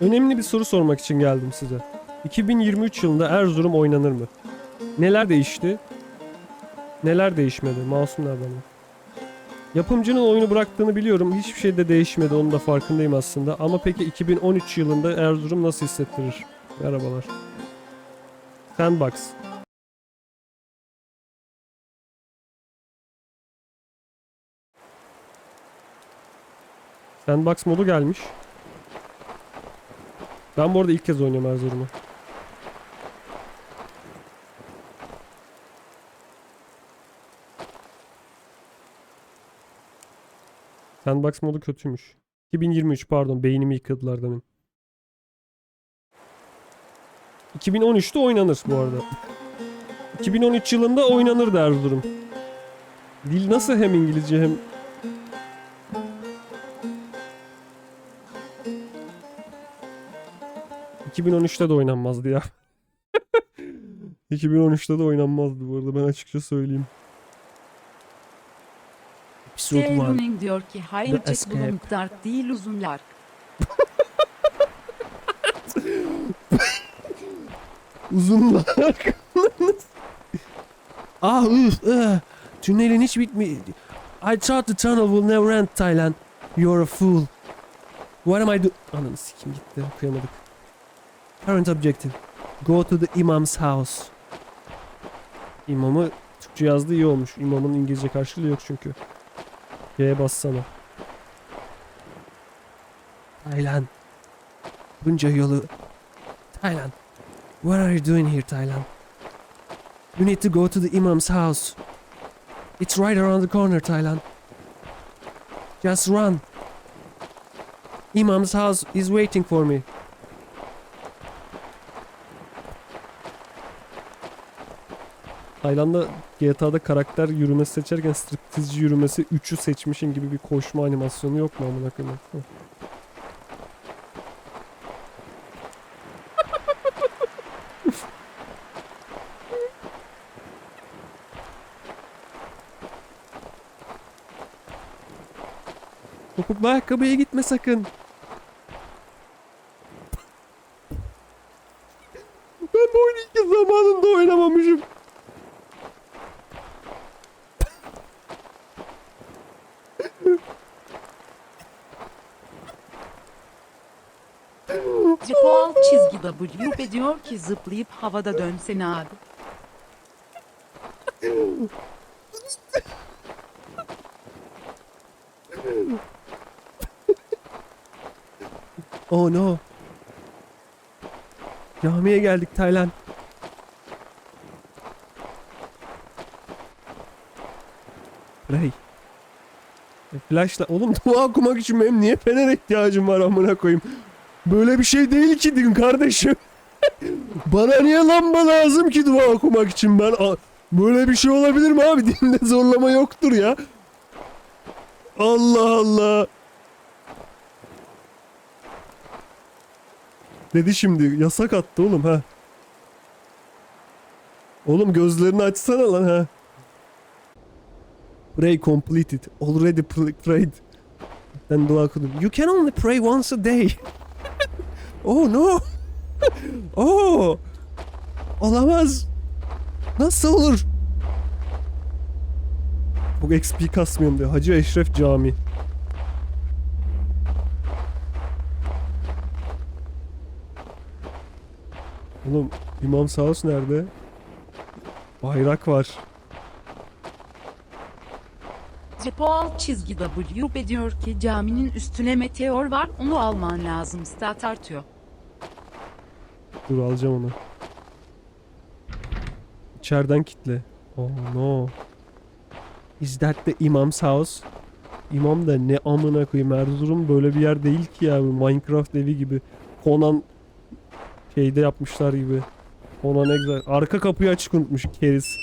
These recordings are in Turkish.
Önemli bir soru sormak için geldim size. 2023 yılında Erzurum oynanır mı? Neler değişti? Neler değişmedi? Masum nerede ama? Yapımcının oyunu bıraktığını biliyorum. Hiçbir şey de değişmedi. Onun da farkındayım aslında. Ama peki 2013 yılında Erzurum nasıl hissettirir? Merhabalar. Sandbox. Sandbox modu gelmiş. Ben bu arada ilk kez oynuyorum Erzurum'u. Sandbox modu kötüymüş. 2023 pardon beynimi yıkadılar demin. 2013'te oynanır bu arada. 2013 yılında oynanır da Erzurum. Dil nasıl hem İngilizce hem... ...2013'te de oynanmazdı ya. 2013'te de oynanmazdı bu arada ben açıkça söyleyeyim. Episode 1. Stevening diyor ki hayır Escape. Bloom Dark değil uzunlar. Uzunlar. ah üf. ıh. Tünelin hiç bitmi. I thought the tunnel will never end Thailand. You're a fool. What am I do... Ananı sikim gitti. Okuyamadık. Current objective. Go to the imam's house. İmamı Türkçe yazdığı iyi olmuş. İmamın İngilizce karşılığı yok çünkü. G'ye bassana. Taylan. Bunca yolu. Taylan. What are you doing here, Thailand? You need to go to the Imam's house. It's right around the corner, Thailand. Just run. Imam's house is waiting for me. Tayland'da GTA'da karakter yürümesi seçerken striptizci yürümesi 3'ü seçmişin gibi bir koşma animasyonu yok mu amına koyayım? Topuklu ayakkabıya gitme sakın. Ben bu oyunu ilk zamanında oynamamışım. Default çizgi W diyor ki zıplayıp havada dönsene abi. Oh no. Camiye geldik Taylan. Ray. E, flashla oğlum dua okumak için benim niye fener ihtiyacım var amına koyayım. Böyle bir şey değil ki din kardeşim. Bana niye lamba lazım ki dua okumak için ben böyle bir şey olabilir mi abi dinde zorlama yoktur ya. Allah Allah. Dedi şimdi yasak attı oğlum ha. Oğlum gözlerini açsana lan ha. Pray completed. Already prayed. Ben dua okudum. You can only pray once a day. oh no. oh. Olamaz. Nasıl olur? Bu XP kasmıyorum diyor. Hacı Eşref Cami. Oğlum İmam Saus nerede? Bayrak var. Default çizgi W diyor ki caminin üstüne meteor var onu alman lazım stat artıyor. Dur alacağım onu. İçeriden kitle. Oh no. Is that the imam's house? İmam da ne amına koyayım Erzurum böyle bir yer değil ki ya Minecraft evi gibi. Conan şeyde yapmışlar gibi. Conan Exile. Arka kapıyı açık unutmuş keriz.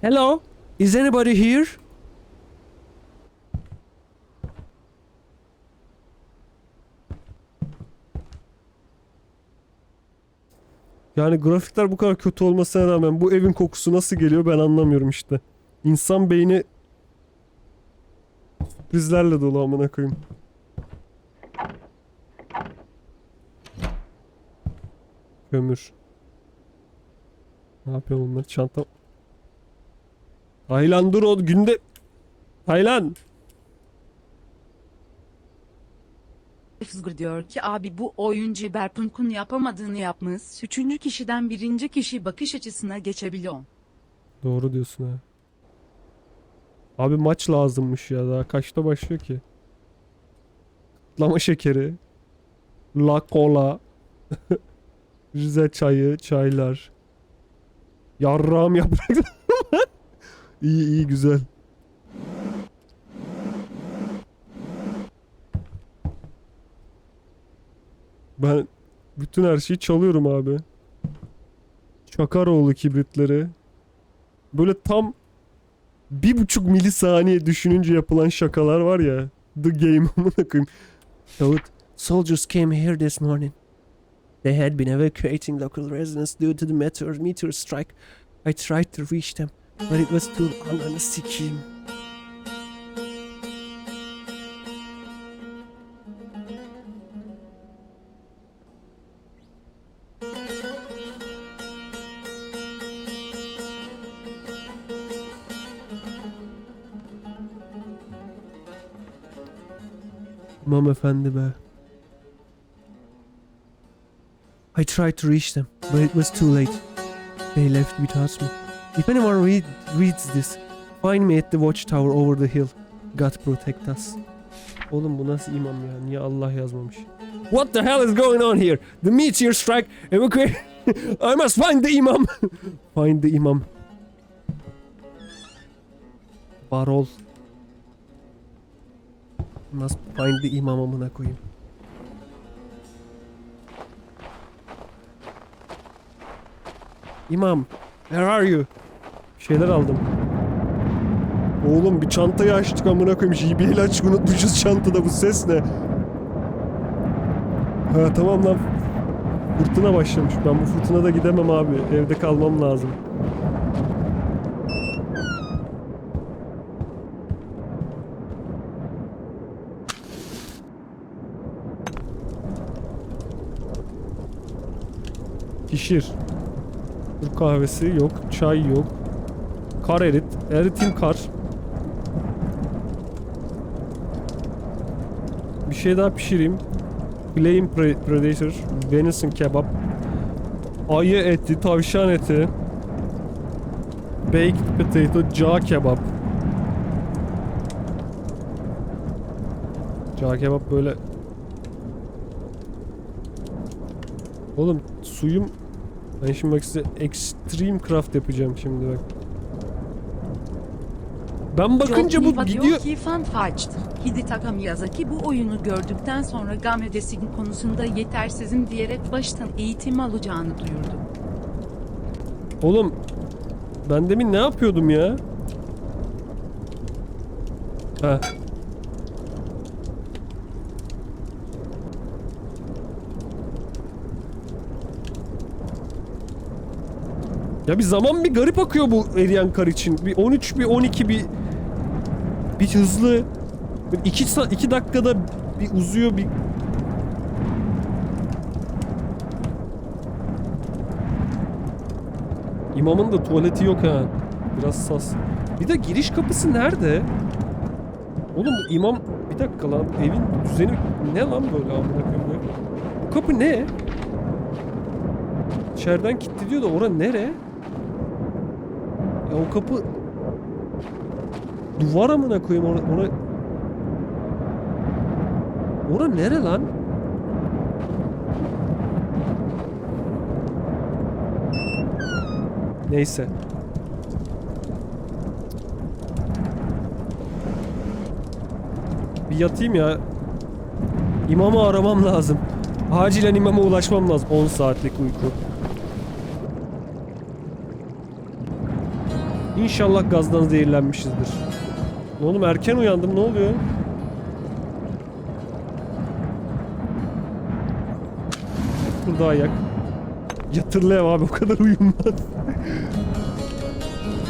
Hello? Is anybody here? Yani grafikler bu kadar kötü olmasına rağmen bu evin kokusu nasıl geliyor ben anlamıyorum işte. İnsan beyni sürprizlerle dolu amına koyayım. Kömür. Ne yapıyor bunlar? Çanta. Taylan dur o günde. Taylan. Fızgır diyor ki abi bu oyuncu Berpunk'un yapamadığını yapmış. Üçüncü kişiden birinci kişi bakış açısına geçebiliyor. Doğru diyorsun ha. Abi maç lazımmış ya. Daha kaçta başlıyor ki? Kutlama şekeri. La cola. Rize çayı, çaylar. Yarrağım yaprak. iyi iyi güzel. Ben bütün her şeyi çalıyorum abi. Çakaroğlu kibritleri. Böyle tam bir buçuk milisaniye düşününce yapılan şakalar var ya. The game amına koyayım. David, soldiers came here this morning. They had been evacuating local residents due to the meteor, meteor strike. I tried to reach them, but it was too ananı sikeyim. İmam efendi be. I tried to reach them, but it was too late. They left without me. If anyone read, reads this, find me at the watchtower over the hill. God protect us. Oğlum bu nasıl imam ya? Niye Allah yazmamış? What the hell is going on here? The meteor strike evacuate. I must find the imam. find the imam. Barol. Must find the imam amına koyayım. İmam, where are you? Şeyler aldım. Oğlum bir çantayı açtık amına koyayım. JBL açık unutmuşuz çantada bu ses ne? Ha tamam lan. Fırtına başlamış. Ben bu fırtınada gidemem abi. Evde kalmam lazım. Pişir. Türk kahvesi yok. Çay yok. Kar erit. Eritim kar. Bir şey daha pişireyim. Pre- Predator. Venison kebap. Ayı eti, tavşan eti. Baked potato, cağ kebap. Cağ kebap böyle... Oğlum suyum... Ben şimdi bak size extreme craft yapacağım şimdi bak. Ben bakınca bu gidiyor... diyor ki fan façtı. Hidetaka Miyazaki bu oyunu gördükten sonra Game Design konusunda yetersizim diyerek baştan eğitim alacağını duyurdu. Oğlum ben demin ne yapıyordum ya? Ha. Ya bir zaman bir garip akıyor bu eriyen kar için. Bir 13 bir 12 bir bir hızlı 2 2 dakikada bir uzuyor bir İmamın da tuvaleti yok ha. Biraz sas. Bir de giriş kapısı nerede? Oğlum bu imam... Bir dakika lan. Evin düzeni ne lan böyle amına koyayım ya? Bu kapı ne? İçeriden kilitliyor da ora nere? Ya o kapı... Duvar amına koyayım ona... ona... Ora nere lan? Neyse. Bir yatayım ya. İmamı aramam lazım. Acilen imama ulaşmam lazım. 10 saatlik uyku. İnşallah gazdan zehirlenmişizdir. Oğlum erken uyandım ne oluyor? Burada ayak. Yatırlı abi o kadar uyumaz.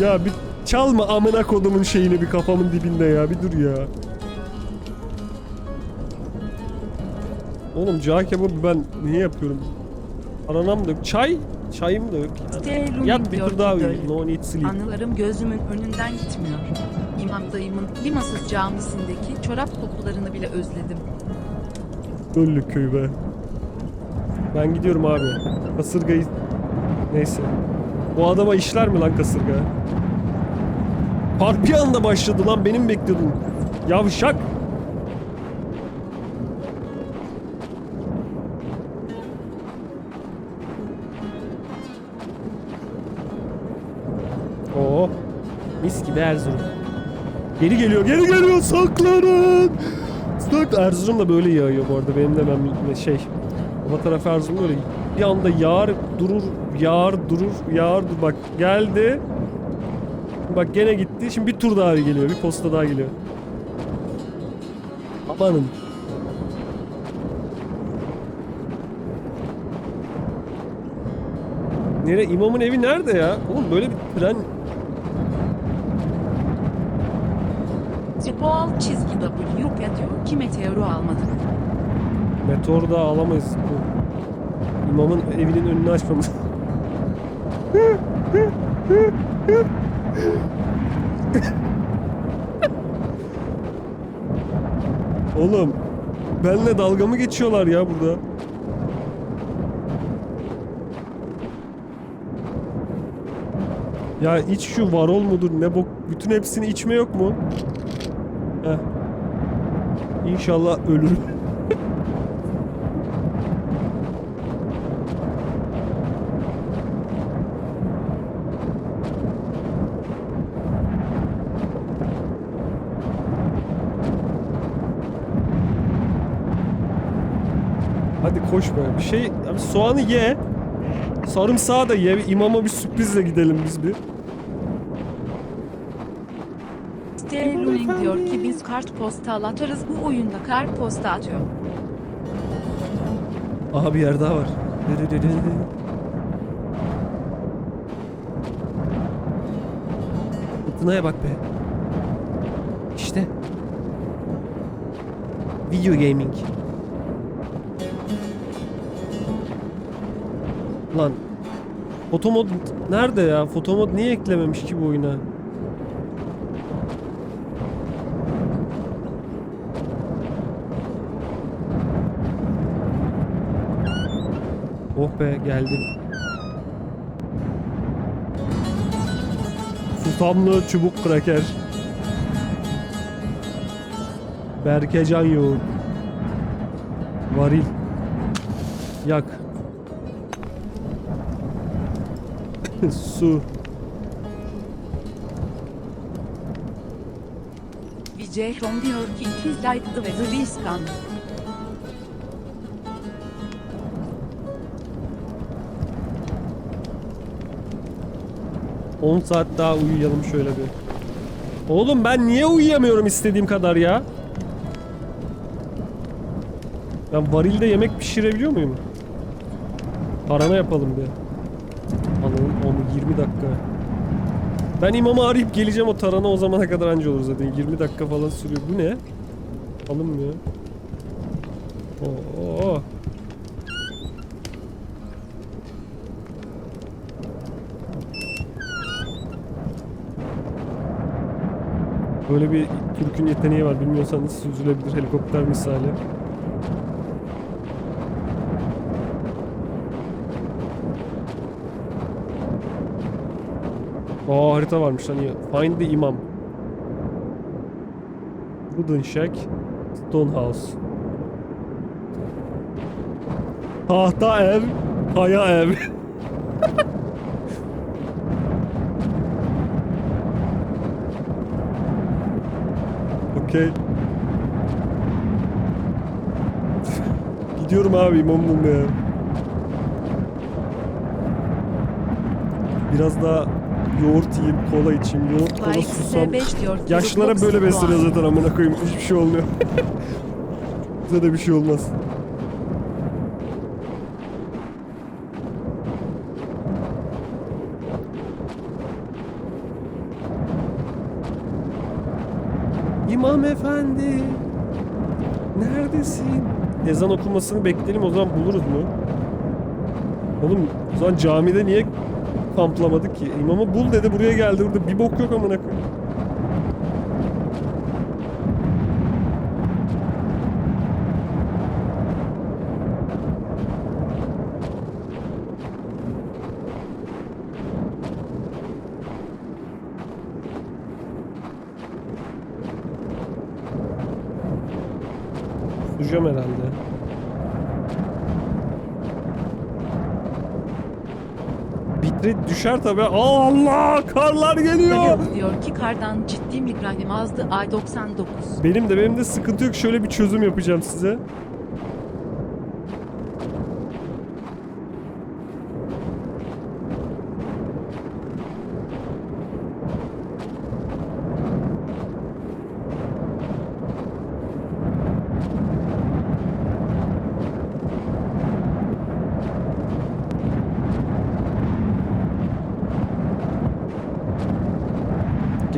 ya bir çalma amına kodumun şeyini bir kafamın dibinde ya bir dur ya. Oğlum cağ kebabı ben niye yapıyorum? Aranam da. Çay? Çayım da yok. Yani. Yat bir tur daha uyuyayım. No need sleep. Anılarım gözümün önünden gitmiyor. İmam dayımın limasız camisindeki çorap kokularını bile özledim. Döllük köy be. Ben gidiyorum abi. Kasırgayı... Neyse. Bu adama işler mi lan kasırga? Park bir anda başladı lan benim bekliyordum. Yavşak. Gibi Erzurum. Geri geliyor, geri geliyor. Saklanın. Sak Erzurum da böyle yağıyor bu arada. Benim de ben şey. Baba tarafı Erzurum böyle bir anda yağar, durur, yağar, durur, yağar, dur. Bak geldi. Bak gene gitti. Şimdi bir tur daha geliyor. Bir posta daha geliyor. Amanın. Nere? İmamın evi nerede ya? Oğlum böyle bir tren Spol çizgi W diyor ki meteoru almadık. Meteor da alamayız. Bu imamın evinin önünü açmamız. Oğlum benle dalga mı geçiyorlar ya burada? Ya iç şu varol mudur ne bok bütün hepsini içme yok mu? Heh. İnşallah ölürüm. Hadi koş be. Bir şey abi soğanı ye. Sarımsağı da ye. İmama bir sürprizle gidelim biz bir. Sterling diyor ki biz kartpostal atarız bu oyunda kartposta atıyor. Aha bir yer daha var. Fırtınaya bak be. İşte. Video gaming. Lan. Fotomod nerede ya? Fotomod niye eklememiş ki bu oyuna? Oh be geldim. Susamlı çubuk kraker. Berkecan yoğurt. Varil. Yak. Su. Vijay Ron diyor ki it is like the weather 10 saat daha uyuyalım şöyle bir. Oğlum ben niye uyuyamıyorum istediğim kadar ya? Ben varilde yemek pişirebiliyor muyum? Tarhana yapalım bir. Anladım onu 20 dakika. Ben imamı arayıp geleceğim o tarhana o zamana kadar anca olur zaten. 20 dakika falan sürüyor. Bu ne? Alınmıyor. Oo. Böyle bir Türk'ün yeteneği var. Bilmiyorsanız süzülebilir helikopter misali. Aa harita varmış hani. Find the imam. Wooden shack. Stone house. Tahta ev. Kaya ev. Okey. Gidiyorum abi imam bulmaya. Biraz daha yoğurt yiyeyim, kola içeyim. Yoğurt, kola, susam. S5 diyor ki Yaşlılara böyle besleniyor zaten amına koyayım. Hiçbir şey olmuyor. Bize de bir şey olmaz. İmam efendi. Neredesin? Ezan okumasını bekleyelim o zaman buluruz mu? Oğlum o zaman camide niye kamplamadık ki? İmamı bul dedi buraya geldi. Burada bir bok yok amına koyayım. Susacağım herhalde. Bitrate düşer tabi. Allah karlar geliyor. Geliyor diyor ki kardan ciddi migrenim azdı ay 99. Benim de benim de sıkıntı yok. Şöyle bir çözüm yapacağım size.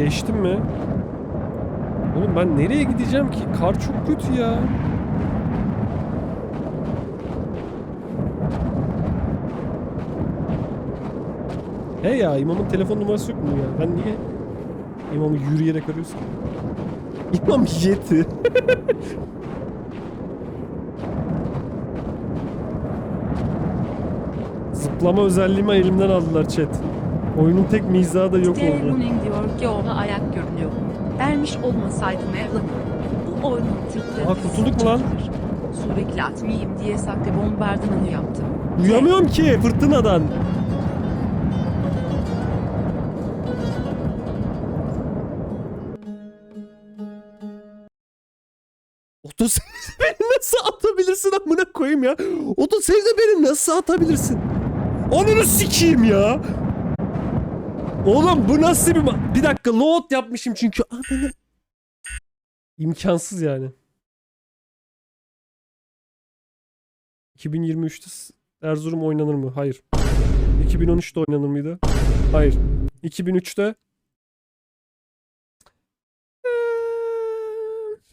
Geçtim mi? Oğlum ben nereye gideceğim ki? Kar çok kötü ya. He ya imamın telefon numarası yok mu ya? Ben niye imamı yürüyerek arıyorsun? İmam yeti. Zıplama özelliğimi elimden aldılar chat. Oyunun tek mizahı da yok oldu. Deluning diyor ki ona ayak görünüyor. Ermiş olmasaydım evladım. Bu oyunun Türkleri Aa, kurtulduk mu lan? Sürekli atmayayım diye saklı bombardımanı yaptım. Uyamıyorum ki fırtınadan. Otosevde beni nasıl atabilirsin amına koyayım ya? Otosevde beni nasıl atabilirsin? Onunu sikeyim ya. Oğlum bu nasıl bir Bir dakika load yapmışım çünkü. Ananı... İmkansız yani. 2023'te s- Erzurum oynanır mı? Hayır. 2013'te oynanır mıydı? Hayır. 2003'te